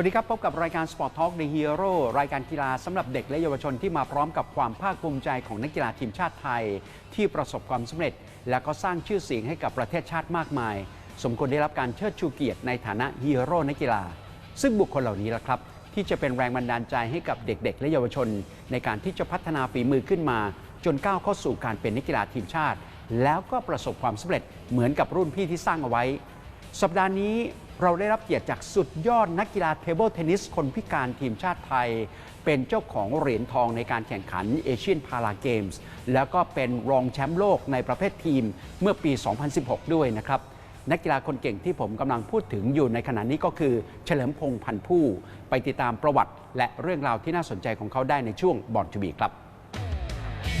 วัสดีครับ พบกับรายการ Sport Talk The Hero รายการกีฬาสำหรับเด็กและเยาวชนที่มาพร้อมกับความภาคภูมิใจของนักกีฬาทีมชาติไทย ที่ประสบความสำเร็จ และก็สร้างชื่อเสียงให้กับประเทศชาติมากมาย สมควรได้รับการเชิดชูเกียรติในฐานะฮีโร่นักกีฬา ซึ่งบุคคลเหล่านี้ละครับ ที่จะเป็นแรงบันดาลใจให้กับเด็ก ๆ และเยาวชน ในการที่จะพัฒนาฝีมือขึ้นมา จนก้าวเข้าสู่การเป็นนักกีฬาทีมชาติ แล้วก็ประสบความสำเร็จเหมือนกับรุ่นพี่ที่สร้างเอาไว้ สัปดาห์นี้ เราได้รับเกียรติจากสุดยอดนักกีฬาเทเบิลเทนนิสคนพิการทีมชาติไทย เป็นเจ้าของเหรียญทองในการแข่งขันเอเชียนพาราเกมส์แล้วก็เป็นรองแชมป์โลกในประเภททีมเมื่อปี 2016 ด้วยนะครับนักกีฬาคนเก่งที่ผมกำลังพูดถึงอยู่ในขณะนี้ก็คือ เฉลิมพงษ์พันธุ์ผู้ ไปติดตามประวัติ และเรื่องราวที่น่าสนใจของเขาได้ในช่วงบอลทูบีครับ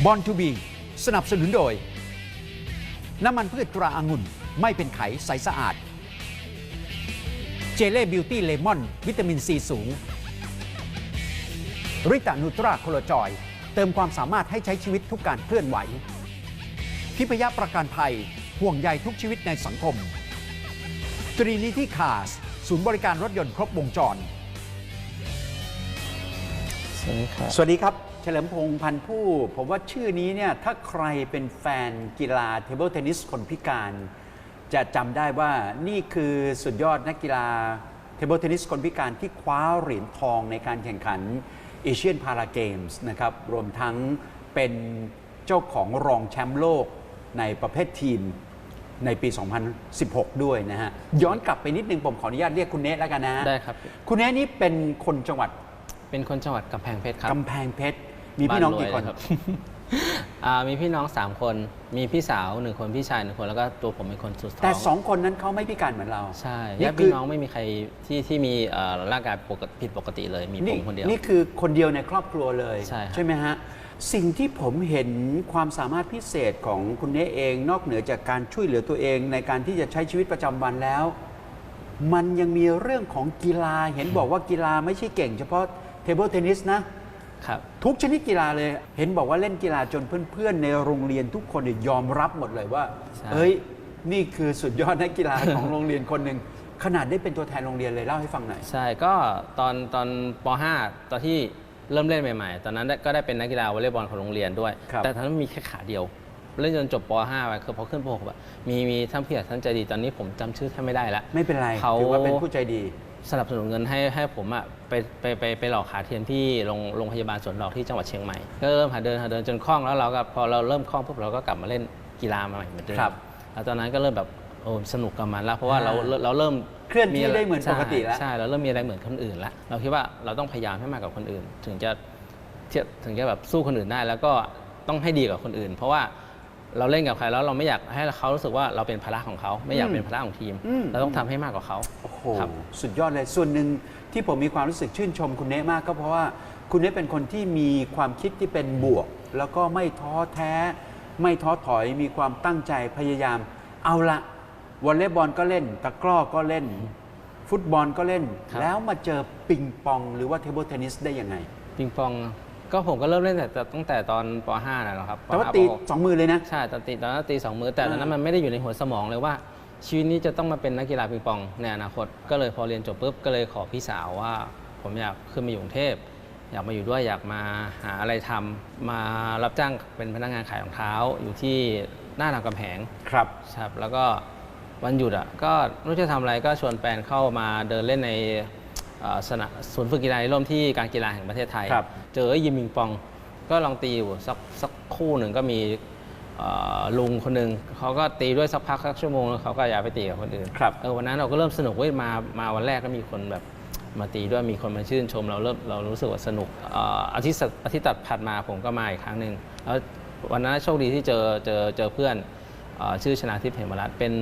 บอลทูบีสนับสนุนโดย น้ำมันพืชตราอางุ่นไม่เป็นไขใสสะอาด เจเล่บิวตี้เลมอน วิตามินซีสูง ริตานูตราโคโลจอย เติมความสามารถให้ใช้ชีวิตทุกการเคลื่อนไหวทิพยประกันภัย ห่วงใยทุกชีวิตในสังคม ตรีนิที่คาส ศูนย์บริการรถยนต์ครบวงจร สวัสดีครับสวัสดีครับ เฉลิมพงษ์พันธุ์ผู้ ผมว่าชื่อนี้เนี่ยถ้าใครเป็นแฟนกีฬาเทเบิลเทนนิสคนพิการ จะจำได้ว่านี่คือสุดยอดนักกีฬาเทเบิลเทนนิสคนพิการที่คว้าเหรียญทองในการแข่งขันเอเชียนพาราเกมส์นะครับรวมทั้งเป็นเจ้าของรองแชมป์โลกในประเภททีมในปี 2016 ด้วยนะฮะ ย้อนกลับไปนิดนึงผมขออนุญาตเรียกคุณเนทแล้วกันนะฮะได้ครับ คุณเนทนี่เป็นคนจังหวัดเป็นคนจังหวัดกำแพงเพชรครับ กำแพงเพชร มีพี่น้องกี่คน บ้ารวยเลยรับ อ่ามีพี่น้อง3คน มีพี่สาวหนึ่งคนพี่ชายหนึ่งคนแล้วก็ตัวผมเป็นคนสุดท้องแต่สองคนนั้นเขาไม่พิการเหมือนเรา ใช่นี่ญาติคืพี่อ น้องไม่มีใครที่ที่มีเอ่อร่างกายปกติผิดปกติเลยมีผมคนเดียว นี่คือคนเดียวในครอบครัวเลยใช่ครับ ไหมฮะ สิ่งที่ผมเห็นความสามารถพิเศษของคุณเนเอง นอกเหนือจากการช่วยเหลือตัวเองในการที่จะใช้ชีวิตประจำวันแล้ว มันยังมีเรื่องของกีฬาเห็นบอกว่ากีฬาไม่ใช่เก่ง เฉพาะเทเบิลเทนนิสนะ ครับทุกชนิดกีฬาเลย เห็นบอกว่าเล่นกีฬาจนเพื่อนๆ ในโรงเรียนทุกคนเนี่ยยอมรับหมดเลยว่า ใช่ เอ้ย นี่คือสุดยอดนักกีฬาของโรงเรียนคนหนึ่งขนาดได้เป็นตัวแทนโรงเรียนเลยเล่าให้ฟังหน่อย ใช่ก็ตอนตอนป .5 ตอนที่เริ่มเล่นใหม่ๆ ตอนนั้นได้ก็ได้เป็นนักกีฬาวอลเลย์บอลของโรงเรียนด้วย ครับแต่ตอนนั้นมีแค่ขาเดียว เล่นจนจบป .5 ไปคือพอขึ้นป .6 แบบมีมีท่านผู้ใหญ่ท่านใจดีตอนนี้ผมจำชื่อท่านไม่ได้ละไม่เป็นไรเขาถือว่าเป็นผู้ใจดี สนับสนุนเงินให้ให้ผมอะไปไปไปไปหลอกขาเทียมที่โรงโรงพยาบาลสวนดอกที่จังหวัดเชียงใหม่ก็เริ่มหาเดินหาเดินจนคล่องแล้วเราก็พอเราเริ่มคล่องปุ๊บเราก็กลับมาเล่นกีฬามาใหม่เหมือนเดิมครับ แล้วตอนนั้นก็เริ่มแบบโอ้สนุกกับมันแล้วเพราะว่าเราอ่าเราเริ่มเคลื่อนที่ะรได้เหมือนปกติแล้วใช่ใช่เราเริ่มมีอะไรเหมือนคนอื่นแล้วเราคิดว่าเราต้องพยายามให้มากกว่าคนอื่น ถึงจะเทียบถึงจะแบบสู้คนอื่นได้แล้วก็ต้องให้ดีกว่าคนอื่น เพราะว่า เราเล่นกับใครแล้วเราไม่อยากให้เขารู้สึกว่าเราเป็นภาระของเขา ไม่อยากเป็นภาระของทีมอืมเราต้องทำให้มากกว่าเขาโอ้โหครับสุดยอดเลยส่วนหนึ่งที่ผมมีความรู้สึกชื่นชมคุณเนะมากก็เพราะว่าคุณเนะเป็นคนที่มีความคิดที่เป็นบวก แล้วก็ไม่ท้อแท้ ไม่ท้อถอยมีความตั้งใจพยายาม เอาละวอลเลย์บอลก็เล่นตะกร้อก็เล่น ฟุตบอลก็เล่นครับแล้วมาเจอปิงปอง หรือว่าเทเบิลเทนนิสได้ยังไงปิงปอง ก็ผมก็เริ่มเล่นแต่ตั้งแต่ตอนป .5 นั่นแหละครับปแต่ว่าห้ตีปหก สองมือเลยนะ ใช่ตอนตีตอนนั้นตีสองมือแต่ตอนนั้อ่านมันไม่ได้อยู่ในหัวสมองเลยว่า ชีวิตนี้จะต้องมาเป็นนักกีฬาปิงปองในอนาคต ก็เลยพอเรียนจบปุ๊บก็เลยขอพี่สาวว่า ผมอยากขึ้นมาอยู่กรุงเทพอยากมาอยู่ด้วยอยากมาหาอะไรทำมารับจ้างเป็นพนักงานขายรองเท้าอยู่ที่หน้ารามกำแหงครับ ครับแล้วก็วันหยุดอะก็ไม่รู้จะทำอะไรก็ชวนแฟนเข้ามาเดินเล่นในเอ่อ สนามศูนย์ฝึกกีฬาในร่มที่การกีฬาแห่งประเทศไทย ครับ เจอไอ้ยิมมิงปอง ก็ลองตีอยู่สักสักคู่หนึ่งก็มีเอ่อลุงคนหนึ่งเขาก็ตีด้วยสักพักสักชั่วโมงแล้วเขาก็อยากไปตีกับคนอื่นครับ เออวันนั้นเราก็เริ่มสนุกเว้ยมามาวันแรกก็มีคนแบบมาตีด้วยมีคนมาชื่นชมเราเริ่มเรารู้สึกว่าสนุกเอ่ออาทิตย์สัปอาทิตย์ตัดผัดมาผมก็มาอีกครั้งหนึ่งแล้ววันนั้นโชคดีที่เจอเจอเจอเพื่อนเออชื่อชนาทิพย์เหมรัตน์เป็น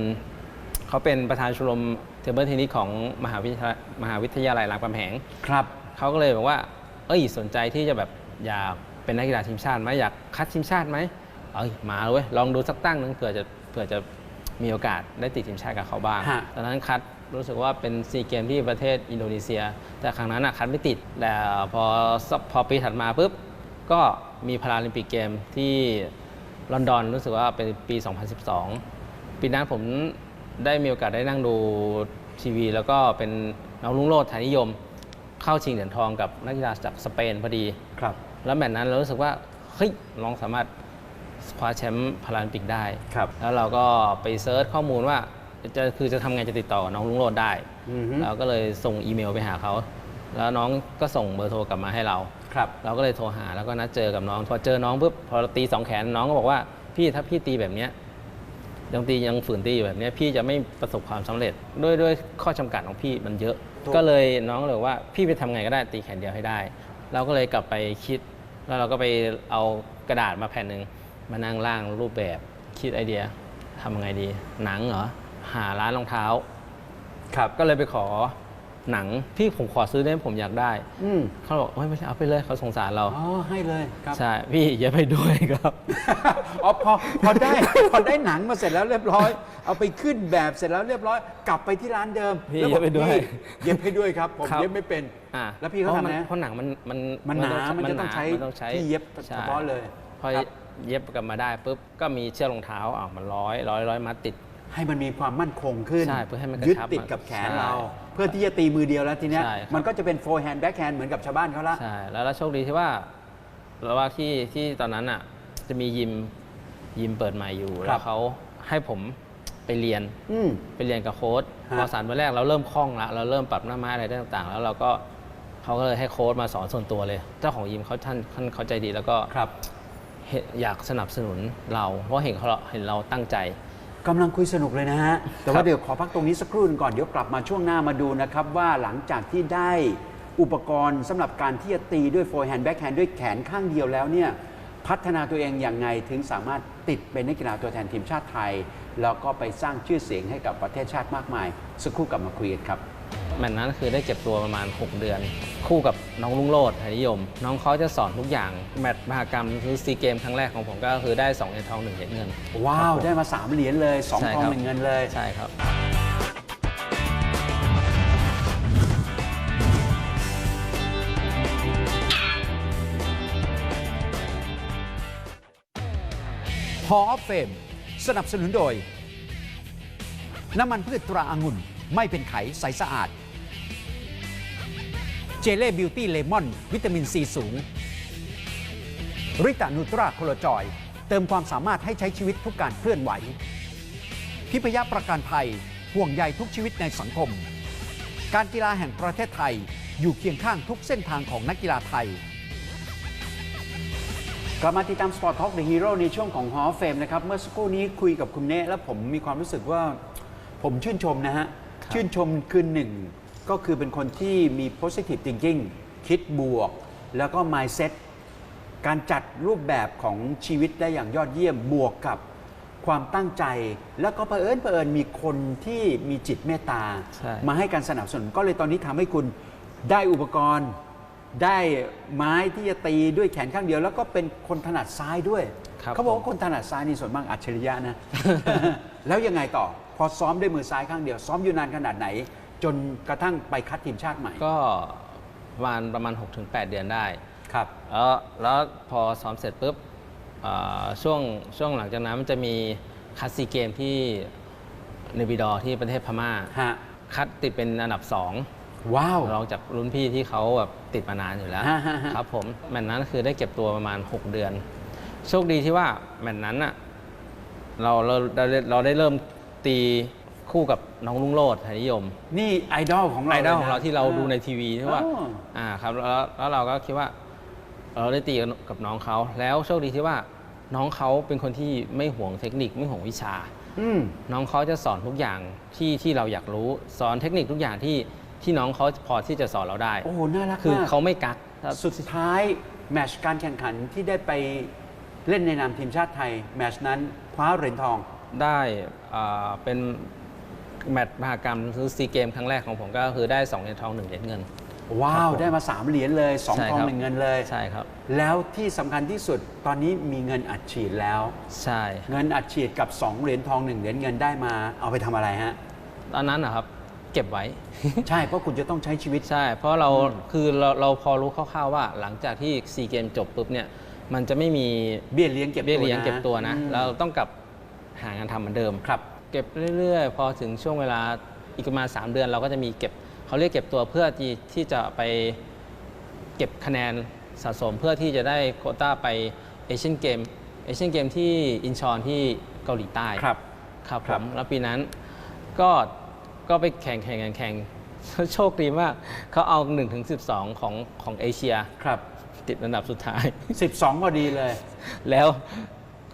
เขาเป็นประธานชมรมเทเบิลเทนนิสของมหาวิทยาลัยมหาวิทยาลัยรามคำแหงครับ เขาก็เลยบอกว่า เอ้ยสนใจที่จะแบบอยากเป็นนักกีฬาทีมชาติไหมอยากคัดทีมชาติไหมเอ้ยมาเลยเว้ยลองดูสักตั้งหนึงเผื่อจะเผื่อจะมีโอกาสได้ติดทีมชาติกับเขาบ้างฮะตอนนั้นคัดรู้สึกว่าเป็นซีเกมที่ประเทศอินโดนีเซีย แต่ครั้งนั้นอะคัดไม่ติดแต่พอสักพอปีถัดมาปุ๊บก็มีพาราลิมปิกเกมที่ลอนดอนรู้สึกว่าเป็นปี 2012 ปีนั้นผม ได้มีโอกาสได้นั่งดูทีวี แล้วก็เป็นน้องลุงโรดไทยนิยม เข้าชิงเหรียญทองกับนักกีฬาจากสเปนพอดี ครับ แล้วแมตช์นั้นเรารู้สึกว่าเฮ้ยน้องสามารถคว้าแชมป์พาราลิมปิกได้ ครับ แล้วเราก็ไปเซิร์ชข้อมูลว่าจะคือจะทำไงจะติดต่อน้องลุงโรดได้ อือฮึเราก็เลยส่งอีเมลไปหาเขา แล้วน้องก็ส่งเบอร์โทรกลับมาให้เรา ครับ เราก็เลยโทรหาแล้วก็นัดเจอกับน้อง พอเจอน้องปุ๊บพอเราตีสองแขนน้องก็บอกว่าพี่ถ้าพี่ตีแบบเนี้ย ยังตียังฝืนตีอยู่แบบเนี้ยพี่จะไม่ประสบความสำเร็จด้วยด้วยข้อจำกัดของพี่มันเยอะถูกก็เลยน้องเลยว่าพี่ไปทำไงก็ได้ตีแขนเดียวให้ได้ เราก็เลยกลับไปคิด แล้วเราก็ไปเอากระดาษมาแผ่นหนึ่งมานั่งร่างรูปแบบคิดไอเดียทำยังไงดี หนังเหรอหาร้านรองเท้า ครับก็เลยไปขอ หนังพี่ผมขอซื้อได้ไหมผมอยากได้อืมเขาบอกเฮ้ยไม่ใช่เอาไปเลยเขาสงสารเรา อ๋อให้เลยครับ ใช่ พี่อย่าไปด้วยครับ อ๋อพอพอได้ พอได้หนังมาเสร็จแล้วเรียบร้อย เอาไปขึ้นแบบเสร็จแล้วเรียบร้อย กลับไปที่ร้านเดิมพี่แล้วบอกเย็บให้ด้วยพี่เย็บให้ด้วยครับ ผมครับ เย็บไม่เป็น อ่าแล้วพี่เขาพระทำมันไงเพราะหนังมันมันมันหนาต้มันจะต้องหาใช้มันต้องใช้ที่เย็บใช่เฉพาะเลยพอครับ เย็บกลับมาได้ปุ๊บก็มีเชือกรองเท้าอ่ามันร้อยร้อยร้อยมัดติด ให้มันมีความมั่นคงขึ้น ใช่เพื่อให้มันกระยึดชับติดกับแขนใช่เราเพื่อที่จะตีมือเดียวแล้วทีเนี้ยใช่ครับ มันก็จะเป็นโฟร์แฮนด์แบ็คแฮนด์เหมือนกับชาวบ้านเขาละ ใช่แล้วแล้วโชคดีที่ว่าแล้วว่าที่ที่ตอนนั้นอะจะมียิมยิมเปิดใหม่อยู่ ครัแล้บ วเขาให้ผมไปเรียนอืม ไปเรียนกับโค้ดฮะ พอสารวันแรกเราเริ่มคล่องละเราเริ่มปรับหน้าไม้อะไรได้ต่างๆ แล้วเราก็เขาก็เลยให้โค้ดมาสอนส่วนตัวเลย เจ้าของยิมเขาท่านท่านเขาใจดีแล้วก็ครับ เห็นอยากสนับสนุนเรา เพราะเห็นเขาเห็นเราตั้งใจ กำลังคุยสนุกเลยนะฮะ แต่ว่าเดี๋ยวขอพักตรงนี้สักครู่หนึงก่อน เดี๋ยวกลับมาช่วงหน้ามาดูนะครับ ว่าหลังจากที่ได้อุปกรณ์สำหรับการที่จะตีด้วยโฟร์แฮนด์แบ็คแฮนด์ด้วยแขนข้างเดียวแล้วเนี่ย พัฒนาตัวเองอย่างไงถึงสามารถติดเป็นนักกีฬาตัวแทนทีมชาติไทย แล้วก็ไปสร้างชื่อเสียงให้กับประเทศชาติมากมาย สักครู่กลับมาคุยกันครับ แมตช์นั้นคือได้เก็บตัวประมาณ 6 เดือน คู่กับน้องลุงโลดไทยนิยม น้องเขาจะสอนทุกอย่าง แมตช์มหากรรมคือซีเกมครั้งแรกของผมก็คือได้2เหรียญทอง1เหรียญเงิน ว้าว ได้มาสามเหรียญเลยสองใช่ทองครับหนึ่งเงินเลย ใช่ครับฮอฟเฟมสนับสนุนโดย น้ำมันพืชตราอางุ่น ไม่เป็นไขใสสะอาด เจเล่บิวตี้เลมอน วิตามินซีสูง ริตานูตราโคโลจอย เติมความสามารถให้ใช้ชีวิตทุกการเคลื่อนไหวทิพยประกันภัย ห่วงใยทุกชีวิตในสังคม การกีฬาแห่งประเทศไทยอยู่เคียงข้างทุกเส้นทางของนักกีฬาไทยกลับมาติดตาม Sport Talk The Hero ในช่วงของ Hall of Fame นะครับ เมื่อสักครู่นี้คุยกับคุณเนะแล้วผมมีความรู้สึกว่าผมชื่นชมนะฮะ ชื่นชมคือหนึ่งก็คือเป็นคนที่มี positive thinking คิดบวก แล้วก็ mindset การจัดรูปแบบของชีวิตได้อย่างยอดเยี่ยมบวกกับความตั้งใจ แล้วก็เผอิญเผอิญมีคนที่มีจิตเมตตา ใช่ มาให้การสนับสนุนก็เลยตอนนี้ทำให้คุณได้อุปกรณ์ ได้ไม้ที่จะตีด้วยแขนข้างเดียว แล้วก็เป็นคนถนัดซ้ายด้วย ครับ เขาบอกว่าผมคนถนัดซ้ายนี่ส่วนมากอัจฉริยะนะ แล้วยังไงต่อ พอซ้อมด้วยมือซ้ายข้างเดียวซ้อมอยู่นานขนาดไหน จนกระทั่งไปคัดทีมชาติใหม่ก็ประมาณประมาณ 6-8 เดือนได้ ครับ แล้วแล้วพอซ้อมเสร็จปุ๊บเอ่อช่วงช่วงหลังจากนั้นมันจะมีคัดซีเกมที่เนบิดอร์ที่ประเทศพม่า ฮะคัดติดเป็นอันดับว้าว2รองจากรุ่นพี่ที่เขาแบบติดมานานอยู่แล้ว ฮะฮะฮะ ครับผมแมตช์นั้นคือได้เก็บตัวประมาณ 6 เดือน โชคดีที่ว่าแมตช์นั้นอะเราเราเราได้เราได้เริ่ม ตีคู่กับน้องลุงโลดไทยนิยม นี่ไอดอลของเราไอดอลลยนะของเราที่เราดูในทีวีที่ว่าอ๋ออ่าครับแล้วแล้วเราก็คิดว่าเราได้ตีกับน้องเขา แล้วโชคดีที่ว่าน้องเขาเป็นคนที่ไม่ห่วงเทคนิคไม่ห่วงวิชาอืมน้องเขาจะสอนทุกอย่างที่ที่เราอยากรู้สอนเทคนิคทุกอย่างที่ที่น้องเขาพอที่จะสอนเราได้ โอ้โหน่ารักคือมากเขาไม่กักถ้าสุดท้ายแมตช์การแข่งขันที่ได้ไปเล่นในนามทีมชาติไทย แมตช์นั้นคว้าเหรียญทอง ได้อ่าเป็นแมตช์มหกรรมคือซีเกมครั้งแรกของผมก็คือได้2เหรียญทอง1เหรียญเงิน ว้าครัวบผมได้มา 3 เหรียญเลย2ใช่ทองครับ หนึ่งเงินเลย ใช่ครับ แล้วที่สำคัญที่สุดตอนนี้มีเงินอัดฉีดแล้ว ใช่ เงินอัดฉีดกับ 2 เหรียญทอง1เหรียญเงินได้มา เอาไปทำอะไรฮะ ตอนนั้นนะครับเก็บไว้ ใช่เพราะคุณจะต้องใช้ชีวิต ใช่ เพราะเราคือเราเราพอรู้คร่าวๆว่า หลังจากที่ซีเกมจบปุ๊บเนี่ยมันจะไม่มีเบี้ยเลี้ยงเก็บตัวเบี้ยเลี้ยงเก็บตัวนะอืม เราต้องกลับ หางานทำเหมือนเดิม ครับ เก็บเรื่อยๆ พอถึงช่วงเวลาอีกประมาณ 3 เดือนเราก็จะมีเก็บเขาเรียกเก็บตัวเพื่อที่ที่จะไปเก็บคะแนนสะสมเพื่อที่จะได้โควต้าไปเอเชียนเกมเอเชียนเกมที่อินชอนที่เกาหลีใต้ ครับ ครับคผรับ มแล้วปีนั้นก็ก็ไปแข่งแข่งแข่งแข่ง โชคดีมากเขาเอา1ถึง12ของของเอเชีย ครับ ติดอันดับสุดท้าย 12พอดีเลย แล้ว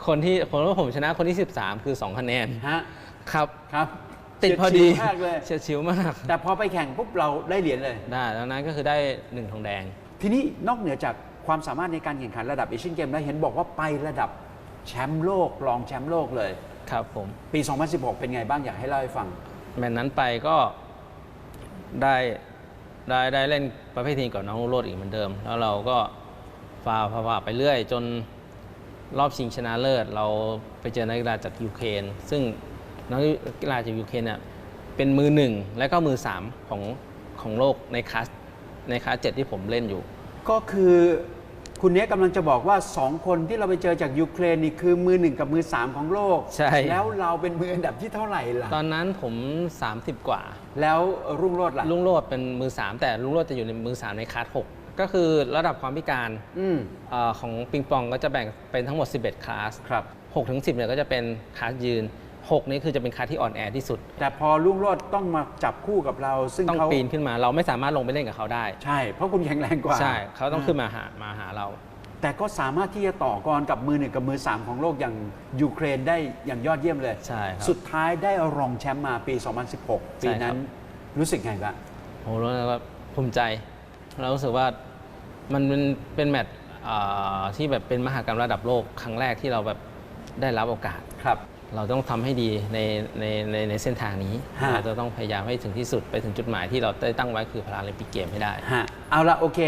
คนที่คนว่าผมชนะคนที่ 13 คือ 2 คะแนนฮะครับ ครับติดพอดีเฉียชิวมากเลย เฉียดชิวมาก แต่พอไปแข่งปุ๊บเราได้เหรียญเลย ได้แล้วนั้นก็คือได้1ทองแดง ทีนี้นอกเหนือจากความสามารถในการแข่งขันระดับเอเชียนเกมแล้วเห็นบอกว่าไประดับแชมป์โลกรองแชมป์โลกเลย ครับผม ปี 2016 เป็นไงบ้างอยากให้เล่าให้ฟัง แมตช์นั้นไปก็ได้ได้ได้เล่นประเภททีมกับน้องโรดอีกเหมือนเดิม แล้วเราก็ฝ่าฝ่าฝ่าไปเรื่อยจน รอบชิงชนะเลิศ เราไปเจอนักกีฬาจากยูเครนซึ่งนักกีฬาจากยูเครนเนี่ยเป็นมือหนึ่งและก็มือสามของของโลกในคลาสในคลาสเจ็ดที่ผมเล่นอยู่ ก็คือคุณเนี้ยกำลังจะบอกว่า 2 คนที่เราไปเจอจากยูเครนนี่คือมือหนึ่งกับมือ 3 ของโลก ใช่ แล้วเราเป็นมืออันดับที่เท่าไหร่ล่ะ ตอนนั้นผม 30 กว่า แล้วรุ่งโรจน์ล่ะลุงโรดเป็นมือ 3 แต่ลุงโรดจะอยู่ในมือ 3 ในคลาส6 ก็คือระดับความพิการอืมเออของปิงปองก็จะแบ่งเป็นทั้งหมด 11 คลาสครับ 6ถึง10เนี่ยก็จะเป็นคลาสยืน 6 นี่คือจะเป็นคลาสที่อ่อนแอที่สุด แต่พอรุ่งโรจน์ต้องมาจับคู่กับเรา ซึ่งต้องเขาปีนขึ้นมาเราไม่สามารถลงไปเล่นกับเขาได้ ใช่ เพราะคุณแข็งแรงกว่าใช่เขาต้องขึ้นมาหามาหาเรา แต่ก็สามารถที่จะต่อกรกับมือหนึ่งกับมือ3ของโลกอย่างยูเครนได้อย่างยอดเยี่ยมเลย ใช่ครับสุดท้ายได้รองแชมป์มาปี 2016 ปีนั้นรู้สึกไงบ้างโอ้โหแล้วก็ภูมิใจ เรารู้สึกว่ามันเป็นเป็นแมตช์อ่าที่แบบเป็นมหากรรมระดับโลกครั้งแรกที่เราแบบได้รับโอกาส ครับ เราต้องทำให้ดีในในในในเส้นทางนี้ฮะ เราจะต้องพยายามให้ถึงที่สุดไปถึงจุดหมายที่เราได้ตั้งไว้คือพาราลิมปิกเกมให้ได้ ฮะเอาละโอเค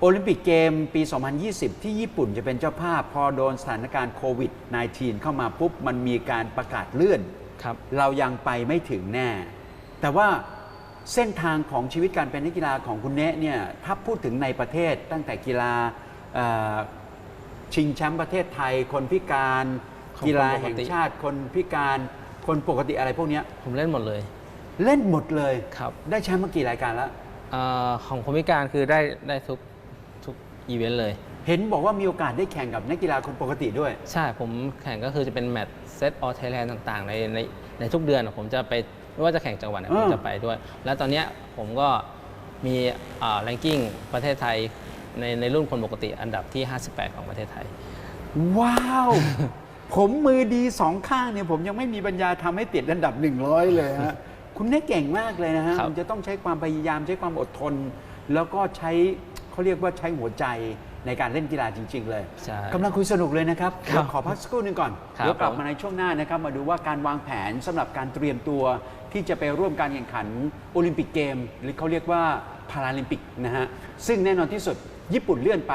โอลิมปิกเกมปี 2020 ที่ญี่ปุ่นจะเป็นเจ้าภาพ พอโดนสถานการณ์โควิด -19 เข้ามาปุ๊บ มันมีการประกาศเลื่อน ครับ เรายังไปไม่ถึงแน่ แต่ว่า เส้นทางของชีวิตการเป็นนักกีฬาของคุณเนะเนี่ยถ้าพูดถึงในประเทศตั้งแต่กีฬาเอ่อชิงแชมป์ประเทศไทย คนพิการของกีฬาคนปกติแห่งชาติ คนพิการคนปกติอะไรพวกเนี้ยผมเล่นหมดเลย เล่นหมดเลยครับได้แชมป์มากี่รายการแล้วเออของคนพิการคือได้ได้ทุกทุกอีเวนต์เลย เห็นบอกว่ามีโอกาสได้แข่งกับนักกีฬาคนปกติด้วย ใช่ผมแข่งก็คือจะเป็นแมตช์เซตออ t ไทยแลนด์ต่างๆ ในในในทุกเดือนอะผมจะไป ไม่ว่าจะแข่งจังหวัดไหนอืผมมจะไปด้วย แล้วตอนเนี้ยผมก็มีอ่า ranking ประเทศไทยในในรุ่นคนปกติอันดับที่ 58 ของประเทศไทย ว้าว ผมมือดีสองข้างเนี่ยผมยังไม่มีปัญญาทำให้ติดอันดับ 100 เลยฮะ คุณเนี่ยเก่งมากเลยนะฮะครับมันจะต้องใช้ความพยายามใช้ความอดทน แล้วก็ใช้เขาเรียกว่าใช้หัวใจในการเล่นกีฬาจริง ๆ เลยใช่กำลังคุยสนุกเลยนะครับครับเดี๋ยวขอพักสักครู่หนึงก่อนครับเดี๋ยวกลับผมมาในช่วงหน้านะครับ มาดูว่าการวางแผนสำหรับการเตรียมตัว ที่จะไปร่วมการแข่งขันโอลิมปิกเกม หรือเขาเรียกว่าพาราลิมปิกนะฮะซึ่งแน่นอนที่สุดญี่ปุ่นเลื่อนไป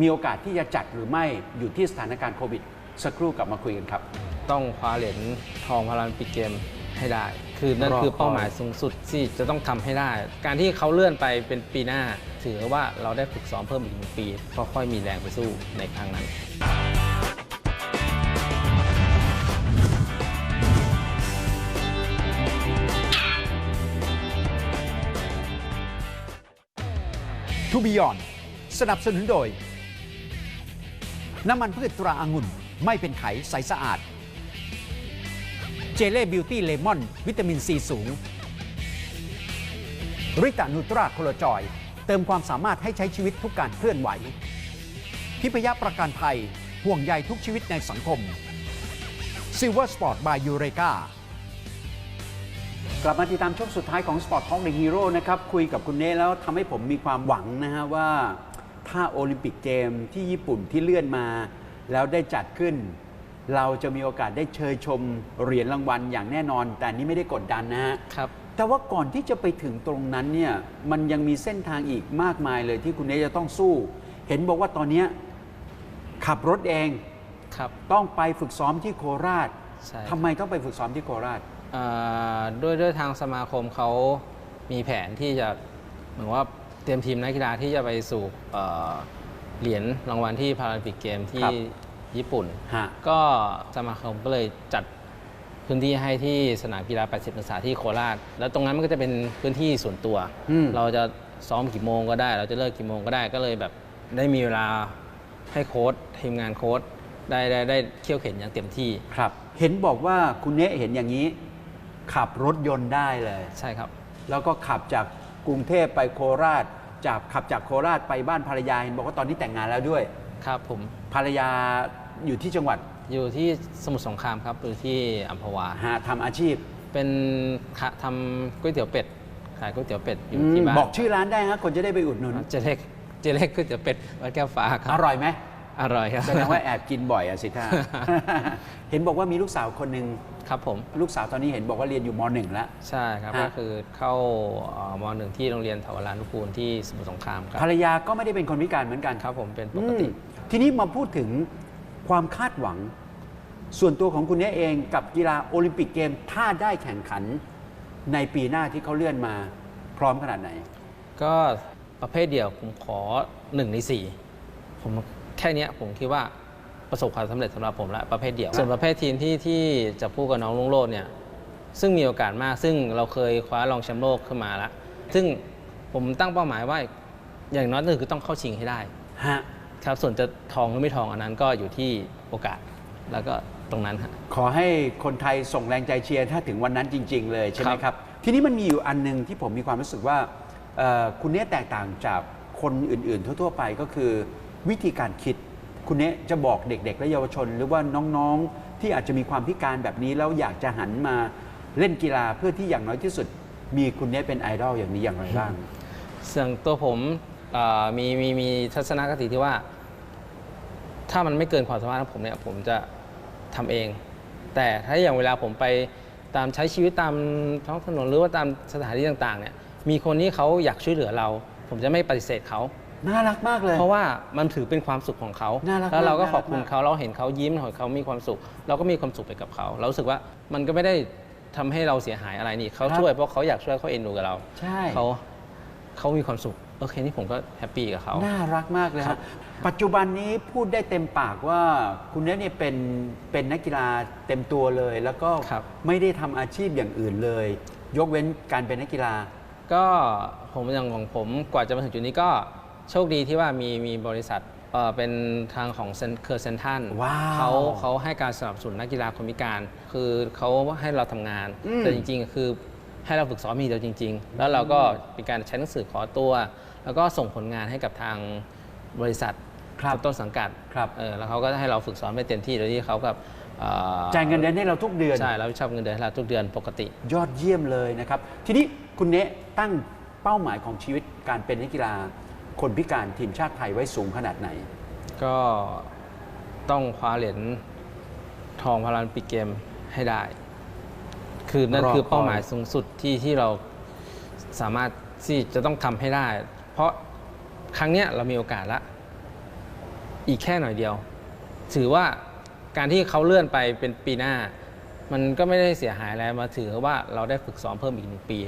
มีโอกาสที่จะจัดหรือไม่อยู่ที่สถานการณ์โควิด สักครู่กลับมาคุยกันครับ ต้องคว้าเหรียญทองพาราลิมปิกเกมให้ได้ คือนั่นคือเป้าหมายสูงสุดที่จะต้องทำให้ได้ การที่เขาเลื่อนไปเป็นปีหน้า ถือว่าเราได้ฝึกซ้อมเพิ่มอีกหนึ่งปีก็ค่อยมีแรงไปสู้ในครั้งนั้น ทูบิยอนสนับสนุนโดย น้ำมันพืชตราอางุ่น ไม่เป็นไขใสสะอาด เจเล่บิวตี้เลมอน วิตามินซีสูง ริตานูตราโคโลจอย เติมความสามารถให้ใช้ชีวิตทุกการเคลื่อนไหวทิพยประกันภัยห่วงใยทุกชีวิตในสังคม Silver Sport by Eureka กลับมาติดตามช่วงสุดท้ายของ Sport Talk The Hero นะครับ คุยกับคุณเน่แล้วทำให้ผมมีความหวังนะฮะว่า ถ้าโอลิมปิกเกมที่ญี่ปุ่นที่เลื่อนมา แล้วได้จัดขึ้น เราจะมีโอกาสได้เชยชมเหรียญรางวัลอย่างแน่นอน แต่อันนี้ไม่ได้กดดันนะฮะ ครับ แต่ว่าก่อนที่จะไปถึงตรงนั้นเนี่ยมันยังมีเส้นทางอีกมากมายเลยที่คุณเนจะต้องสู้ เห็นบอกว่าตอนเนี้ยขับรถเองครับ ต้องไปฝึกซ้อมที่โคราชใช่ ทำไมต้องไปฝึกซ้อมที่โคราชอ่า ด้วยด้วยทางสมาคมเขามีแผนที่จะเหมือนว่าเตรียมทีมนักกีฬาที่จะไปสู่เอ่อเหรียญรางวัลที่พาราลิมปิกเกมที่ครับญี่ปุ่น ฮะ ก็สมาคมก็เลยจัดพื้นที่ให้ที่สนามกีฬา 80องศาที่โคราช แล้วตรงนั้นมันก็จะเป็นพื้นที่ส่วนตัว อืม เราจะซ้อมกี่โมงก็ได้ เราจะเลิกกี่โมงก็ได้ ก็เลยแบบได้มีเวลาให้โค้ชทีมงานโค้ชได้ได้ได้เที่ยวเข็นอย่างเต็มที่ ครับ เห็นบอกว่าคุณเนะเห็นอย่างนี้ ขับรถยนต์ได้เลย ใช่ครับ แล้วก็ขับจากกรุงเทพไปโคราช จากขับจากโคราชไปบ้านภรรยาเห็นบอกว่าตอนนี้แต่งงานแล้วด้วย ครับผมภรรยาอยู่ที่จังหวัดอยู่ที่สมุทรสงครามครับอยู่ที่อัมพวาหาทำอาชีพเป็นขะทำก๋วยเตี๋ยวเป็ดขายก๋วยเตี๋ยวเป็ดอยู่ที่บ้านบอกชื่อร้านได้ฮะคนจะได้ไปอุดหนุนเจเล็กเจเล็กก๋วยเตี๋ยวเป็ดวัดแก้วฟ้าครัอบร่อยไหม อร่อยครับ แสดงว่าแอบกินบ่อยอะสิท่า เห็นบอกว่ามีลูกสาวคนหนึ่งครับผม ลูกสาวตอนนี้เห็นบอกว่าเรียนอยู่มหนึ่งแล้ว ใช่ครับ ฮะ ก็คือเข้าเอ่อมหนึ่งที่โรงเรียนถาวรานุกูลที่สมุทรสงครามครับ ภรรยาก็ไม่ได้เป็นคนพิการเหมือนกันครับผมเป็นปอืกมติทีนี้มาพูดถึงความคาดหวัง ส่วนตัวของคุณเนี้เองกับกีฬาโอลิมปิกเกมถ้าได้แข่งขันในปีหน้าที่เขาเลื่อนมาพร้อมขนาดไหน ก็ประเภทเดียวผมขอหนึ่งในสี่ผม แค่เนี้ยผมคิดว่าประสบความสำเร็จสำหรับผมละประเภทเดียว ส่วนประเภททีมที่ที่จะพูดกับน้องลุงโลดเนี่ยซึ่งมีโอกาสมาก ซึ่งเราเคยคว้ารองแชมป์โลกขึ้นมาแล้วซึ่งผมตั้งเป้าหมายว่าอย่างน้อยหนึ่งคือต้องเข้าชิงให้ได้ฮะครับส่วนจะทองหรือไม่ทองอันนั้นก็อยู่ที่โอกาสแล้วก็ตรงนั้นฮะขอให้คนไทยส่งแรงใจเชียร์ถ้าถึงวันนั้นจริง ๆ เลยใช่ไหมครับครับทีนี้มันมีอยู่อันหนึ่งที่ผมมีความรู้สึกว่าเอ่อคุณเนี้แตกต่างจากคนอื่น ๆ ทั่ว ๆ ไปก็คือ วิธีการคิด คุณเนี้จะบอกเด็ก ๆ และเยาวชน หรือว่าน้องๆที่อาจจะมีความพิการแบบนี้แล้วอยากจะหันมาเล่นกีฬาเพื่อที่อย่างน้อยที่สุด มีคุณเนี้เป็นไอดอลอย่างนี้อย่างไรบ้างส่วนตัวผมเอ่อมีมีมีทัศนคติที่ว่า ถ้ามันไม่เกินความสามารถของผมเนี่ยผมจะทำเอง แต่ถ้าอย่างเวลาผมไปตามใช้ชีวิตตามท้องถนนหรือว่าตามสถานที่ต่างๆเนี่ยมีคนที่เขาอยากช่วยเหลือเรา ผมจะไม่ปฏิเสธเขา น่ารักมากเลย เพราะว่ามันถือเป็นความสุขของเขาน่ารักแล้วเราก็มากขอบคุณน่ารักมากเขาเราเห็นเขายิ้มเห็นเขามีความสุข เราก็มีความสุขไปกับเขาเรารู้สึกว่ามันก็ไม่ได้ทำให้เราเสียหายอะไรนี่เขาช่วยเพราะเขาอยากช่วยเขาเอ็นดูกับเราใช่เขาเขามีความสุขโอเคนี่ผมก็แฮปปี้กับเขาน่ารักมากเลยครัฮะบปัจจุบันนี้พูดได้เต็มปากว่าคุณเนทเนี่ยเป็นเป็นนักกีฬาเต็มตัวเลย แล้วก็ครับไม่ได้ทำอาชีพอย่างอื่นเลย ยกเว้นการเป็นนักกีฬา ก็ผมอย่างของผมกว่าจะมาถึงจุดนี้ก็ โชคดีที่ว่ามีมีบริษัทเอ่อเป็นทางของเซนเคอร์เซนทันว้าวเขาเขาให้การสนับสนุนนักกีฬาคนพิการ คือเขาให้เราทำงาน อืม แต่จริง ๆ คือให้เราฝึกซ้อมมีเดียวจริง ๆ แล้วเราก็มีการใช้หนังสือขอตัว แล้วก็ส่งผลงานให้กับทางบริษัทครับ ต้นสังกัดครับ เออแล้วเขาก็ให้เราฝึกซ้อมได้เต็มที่โดยที่เขากับเอ่อจ่ายเงินเดือนให้เราทุกเดือน ใช่แล้วชอบเงินเดือนให้เราทุกเดือนปกติ ยอดเยี่ยมเลยนะครับ ทีนี้คุณเนะตั้งเป้าหมายของชีวิตการเป็นนักกีฬา คนพิการทีมชาติไทยไว้สูงขนาดไหน ก็ต้องคว้าเหรียญทองพาราลิมปิกเกมให้ได้ คือนั่นรอคือเป้าคอยหมายสูงสุดที่ที่เราสามารถที่จะต้องทำให้ได้ เพราะครั้งเนี้ยเรามีโอกาสละ อีกแค่หน่อยเดียว ถือว่าการที่เขาเลื่อนไปเป็นปีหน้า มันก็ไม่ได้เสียหายอะไรมาถือว่าเราได้ฝึกซ้อมเพิ่มอีกหนึ่งปี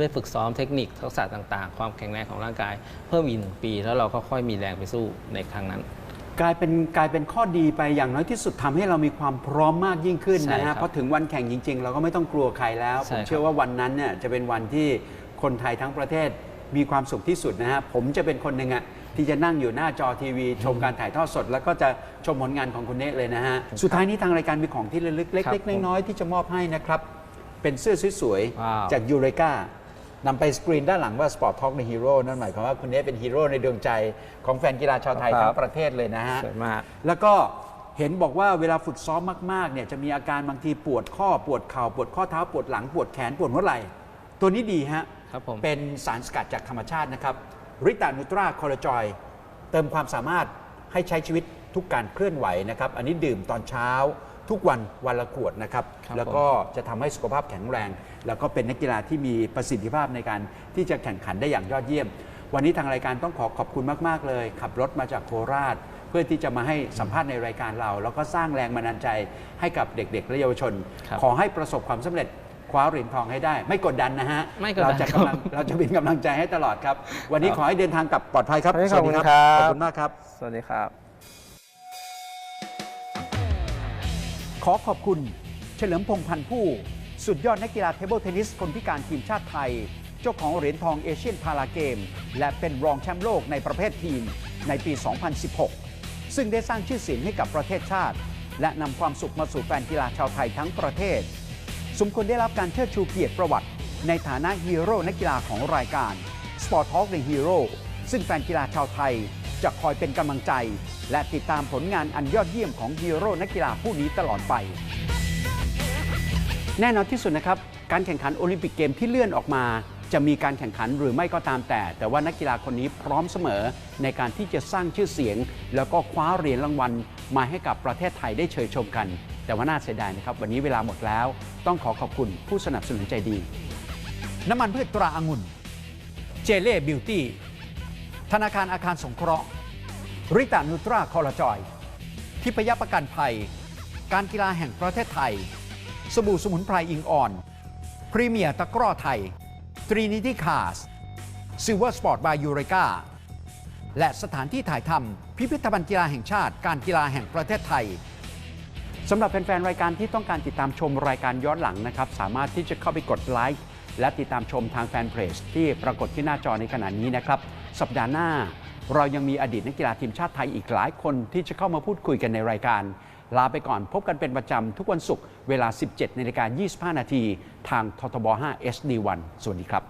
ได้ฝึกซ้อมเทคนิคทักษะต่างๆ ความแข็งแรงของร่างกาย เพิ่มอีกหนึ่งปี แล้วเราก็ค่อยมีแรงไปสู้ในครั้งนั้น กลายเป็นกลายเป็นข้อดีไปอย่างน้อยที่สุดทำให้เรามีความพร้อมมากยิ่งขึ้นใช่นะครัฮะบเพราะถึงวันแข่งจริง ๆ เราก็ไม่ต้องกลัวใครแล้วใช่ผมครับเชื่อว่าวันนั้นเนี่ยจะเป็นวันที่คนไทยทั้งประเทศมีความสุขที่สุดนะฮะผมจะเป็นคนหนึ่งอะ ที่จะนั่งอยู่หน้าจอทีวี ชมการถ่ายทอดสด แล้วก็จะชมผลงานของคุณเนตเลยนะฮะ สุดท้ายนี้ทางรายการมีของที่ระลึกเครัล็กบผมๆน้อยๆที่จะมอบให้นะครับ เป็นเสื้อสวยว้าวๆจากยูเรกานำไปสกรีนด้านหลังว่า Sport Talk ในฮีโร่นั่นหมายความว่าคุณเนตเป็นฮีโร่ในดวงใจของแฟนกีฬาชาวไทยทั้งประเทศเลยนะฮะสวยมากแล้วก็เห็นบอกว่าเวลาฝึกซ้อมมากๆเนี่ยจะมีอาการบางทีปวดข้อปวดเข่าปวดข้อเท้าปวดหลังปวดแขนปวดหัวไหล่ตัวนี้ดีฮะครับผมเป็นสารสกัดจากธรรมชาตินะครับ ริตานูตราคอลลาจอยเติมความสามารถให้ใช้ชีวิตทุกการเคลื่อนไหวนะครับ อันนี้ดื่มตอนเช้าทุกวันวันละขวดนะครับ ครับแล้วก็จะทำให้สุขภาพแข็งแรง แล้วก็เป็นนักกีฬาที่มีประสิทธิภาพในการที่จะแข่งขันได้อย่างยอดเยี่ยม วันนี้ทางรายการต้องขอขอบคุณมาก ๆ เลย ขับรถมาจากโคราช เพื่อที่จะมาให้สัมภาษณ์ในรายการเรา แล้วก็สร้างแรงบันดาลใจให้กับเด็ก ๆ และเยาวชน ครับ ขอให้ประสบความสำเร็จ คว้าเหรียญทองให้ได้ ไม่กดดันนะฮะไม่กดดันเราจะกำลังครับเราจะเป็นกำลังใจให้ตลอดครับ วันนี้ครับขอให้เดินทางกลับปลอดภัยครับขอบคุณครับ ขอบคุณมากครับ สวัสดีครับ ขอขอบคุณ เฉลิมพงษ์พันธ์ผู้ สุดยอดนักกีฬาเทเบิลเทนนิสคนพิการทีมชาติไทย เจ้าของเหรียญทองเอเชียนพาราเกม และเป็นรองแชมป์โลกในประเภททีมในปี 2016 ซึ่งได้สร้างชื่อเสียงให้กับประเทศชาติ และนำความสุขมาสู่แฟนกีฬาชาวไทยทั้งประเทศ สมควรได้รับการเชิดชูเกียรติประวัติ ในฐานะฮีโร่นักกีฬาของรายการ Sport Talk ในฮีโร่ซึ่งแฟนกีฬาชาวไทยจะคอยเป็นกำลังใจ และติดตามผลงานอันยอดเยี่ยมของฮีโร่นักกีฬาผู้นี้ตลอดไป แน่นอนที่สุดนะครับ การแข่งขันโอลิมปิกเกมที่เลื่อนออกมา จะมีการแข่งขันหรือไม่ก็ตามแต่ แต่ว่านักกีฬาคนนี้พร้อมเสมอในการที่จะสร้างชื่อเสียง แล้วก็คว้าเหรียญรางวัลมาให้กับประเทศไทยได้เชยชมกัน แต่ว่าน่าเสียดายนะครับ วันนี้เวลาหมดแล้ว ต้องขอขอบคุณผู้สนับสนุนใจดี น้ำมันพืชตราอางุ่น เจเล่บิวตี้ ธนาคารอาคารสงเคราะห์ ริตานูตราคอลลาจอย ทิพยประกันภัย การกีฬาแห่งประเทศไทย สบู่สมุนไพรอิงอ่อน พรีเมียร์ตะกร้อไทยทรีนิตี้คาสซิลเวอร์สปอร์ตบายยูเรกาและสถานที่ถ่ายทำพิพิธภัณฑ์กีฬาแห่งชาติ การกีฬาแห่งประเทศไทย สำหรับแฟนๆ รายการที่ต้องการติดตามชมรายการย้อนหลังนะครับ สามารถที่จะเข้าไปกดไลค์และติดตามชมทางแฟนเพจที่ปรากฏที่หน้าจอในขณะนี้นะครับ สัปดาห์หน้า เรายังมีอดีตนักกีฬาทีมชาติไทยอีกหลายคนที่จะเข้ามาพูดคุยกันในรายการ ลาไปก่อนพบกันเป็นประจำทุกวันศุกร์เวลา 17นาฬิกา25 นาทีทางททบ 5 SD1 สวัสดีครับ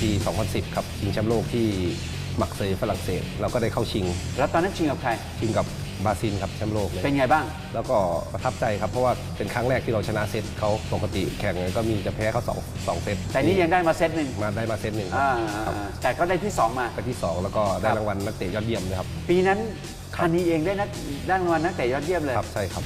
ปี 2010 ครับชิงแชมป์โลกที่ มักเซย์ฝรั่งเศส เราก็ได้เข้าชิง แล้วตอนนั้นชิงกับใคร ชิงกับบราซิลครับแชมป์โลกเลย เป็นไงบ้าง แล้วก็ประทับใจครับ เพราะว่าเป็นครั้งแรกที่เราชนะเซตเขาปกติแข่งก็มีจะแพ้เขาสองสองเซต แต่นี่ยังได้มาเซตหนึ่งมาได้มาเซตหนึ่งครับอ่าครับแต่ก็ได้ที่ 2 มาไปที่ 2 แล้วก็ได้ครับรางวัลนักเตะยอดเยี่ยมเลยครับ ปีนั้นคานีเองได้นักได้รางวัลนักเตะยอดเยี่ยมเลย ครับ ใช่ครับ